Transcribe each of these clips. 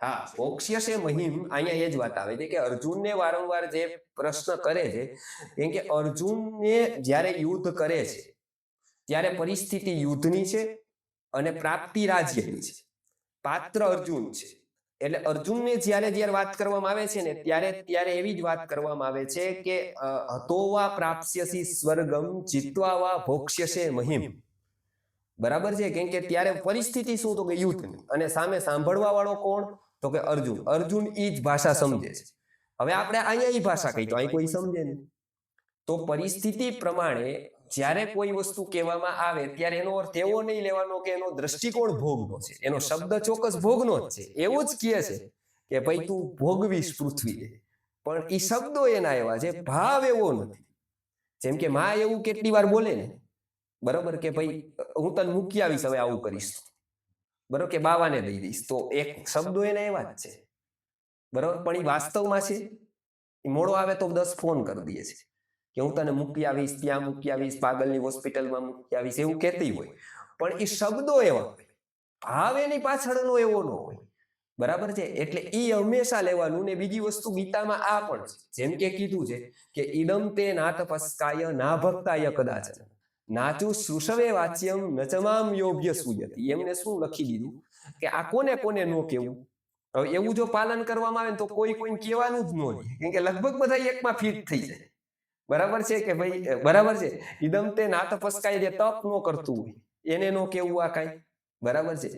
હા મોક્ષ્યસે મહિમ અહીંયા એ જ વાત આવે છે કે અર્જુનને વારંવાર જે પ્રશ્ન કરે છે કેમ કે અર્જુનને જ્યારે યુદ્ધ કરે છે ત્યારે પરિસ્થિતિ યુદ્ધની છે અને પ્રાપ્તિ રાજ્યની છે. પાત્ર અર્જુન છે. એટલે અર્જુનને જ્યારે જ્યારે વાત કરવામાં આવે છે ને ત્યારે ત્યારે એવી જ વાત કરવામાં આવે છે કે હતોવા પ્રાપ્સ્યસી સ્વર્ગમ જીત્વા ભોક્ષ્યસે મહિમ. બરાબર છે? કેમ કે ત્યારે પરિસ્થિતિ શું તો કે યુદ્ધની અને સામે સાંભળવા વાળો કોણ? તો કે અર્જુન. અર્જુન. ઈ જ ભાષા સમજે છે. હવે આપણે અહીંયા એ ભાષા કહી તો અહીં કોઈ સમજે નહીં. તો પરિસ્થિતિ પ્રમાણે જ્યારે કોઈ વસ્તુ કહેવામાં આવે ત્યારે એનો અર્થ એવો નહીં લેવાનો કે એનો દ્રષ્ટિકોણ ભોગનો છે. એનો શબ્દ ચોક્કસ ભોગનો જ છે. એવું જ કહે છે કે ભાઈ તું ભોગવીશ પૃથ્વી પણ એ શબ્દો એના એવા છે ભાવ એવો નથી. જેમ કે માં એવું કેટલી વાર બોલે ને બરાબર કે ભાઈ હું તને મૂકી આવીશ હવે આવું કરીશ. બરાબર કે બાવાને દઈ દઈશ. તો એક શબ્દો એના એવા જ છે. બરાબર? પણ એ વાસ્તવમાં છે. એ મોડો આવે તો દસ ફોન કરી દે છે. કે હું તને મૂકી આવીશ ત્યાં મૂકી આવીશ પાગલની હોસ્પિટલમાં મૂકી આવીશ એવું કહેતી હોય. પણ એ શબ્દો એવા હોય. ભાવ એની પાછળનો એવો ન હોય. બરાબર છે? એટલે એ હંમેશા લેવાનું ને બીજી વસ્તુ ગીતામાં આ પણ છે. જેમ કે કીધું છે કે ઈદમ તે નાતપસ્કાય ના ભક્તાય કદાચ. નાચુ સુષવે વાચ્યમ નચમામ યોગ્ય સુયતી એમને શું લખી દીધું કે આ કોને કોને નો કેવું હવે એવું જો પાલન કરવામાં આવે તો કોઈ કોઈ કહેવાનું જ ન હોય કેમ કે લગભગ બધા એકમાં ફિટ થઈ જાય બરાબર છે કે ભાઈ બરાબર છે ઈદમ તે ના તપસ્કાય જે તપ નો કરતું હોય એને નો કેવું આ કાંઈ બરાબર છે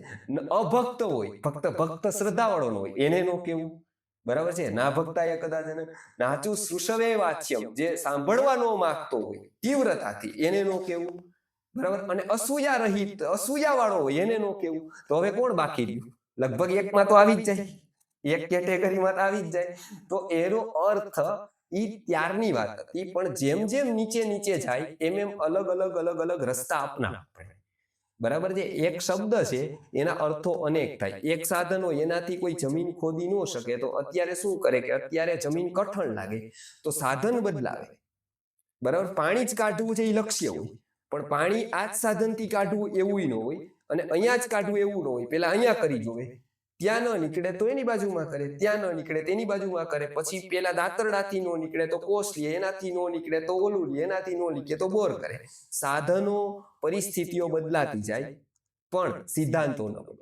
અભક્ત હોય ફક્ત ભક્ત શ્રદ્ધાવાળો હોય એને નો કેવું બરાબર છે? ના ભક્તાય કદાચ એને નાચું સુષવે વાચ્યમ, જે સાંભળવા નો માંગતો હોય, તીવ્રતાથી એને નો કેવું? બરાબર? અને અસૂયા રહિત અસૂયા વાળો હોય, એને નો કેવું? તો હવે કોણ બાકી રહ્યું? લગભગ એકમાં તો આવી જ જાય. એક કેટેગરીમાં તો આવી જ જાય. તો એનો અર્થ ઈ ત્યારની વાત હતી, પણ જેમ જેમ નીચે નીચે જાય, એમ એમ અલગ અલગ અલગ અલગ રસ્તા અપનાવવા પડે. બરાબર છે? એક શબ્દ છે એના અર્થો અનેક થાય. એક સાધન હોય એનાથી કોઈ જમીન ખોદી ન શકે તો અત્યારે શું કરે કે અત્યારે જમીન કઠણ લાગે. તો સાધન બદલાવે. બરાબર? પાણી જ કાઢવું છે એ લક્ષ્ય હોય. પણ પાણી આ જ સાધનથી કાઢવું એવું ન હોય. અને અહીંયા જ કાઢવું એવું ન હોય. પેલા અહીંયા કરી જોવે. ત્યાં ન નીકળે તો એની બાજુમાં કરે, ત્યાં ન નીકળે તેની બાજુમાં કરે. પછી પેલા દાંતરડાથી નો નીકળે તો કોષ લે, એનાથી નો નીકળે તો ઓલું લે, એનાથી નો નીકળે તો બોર કરે. સાધનો પરિસ્થિતિઓ બદલાતી જાય, પણ સિદ્ધાંતો ન બદલે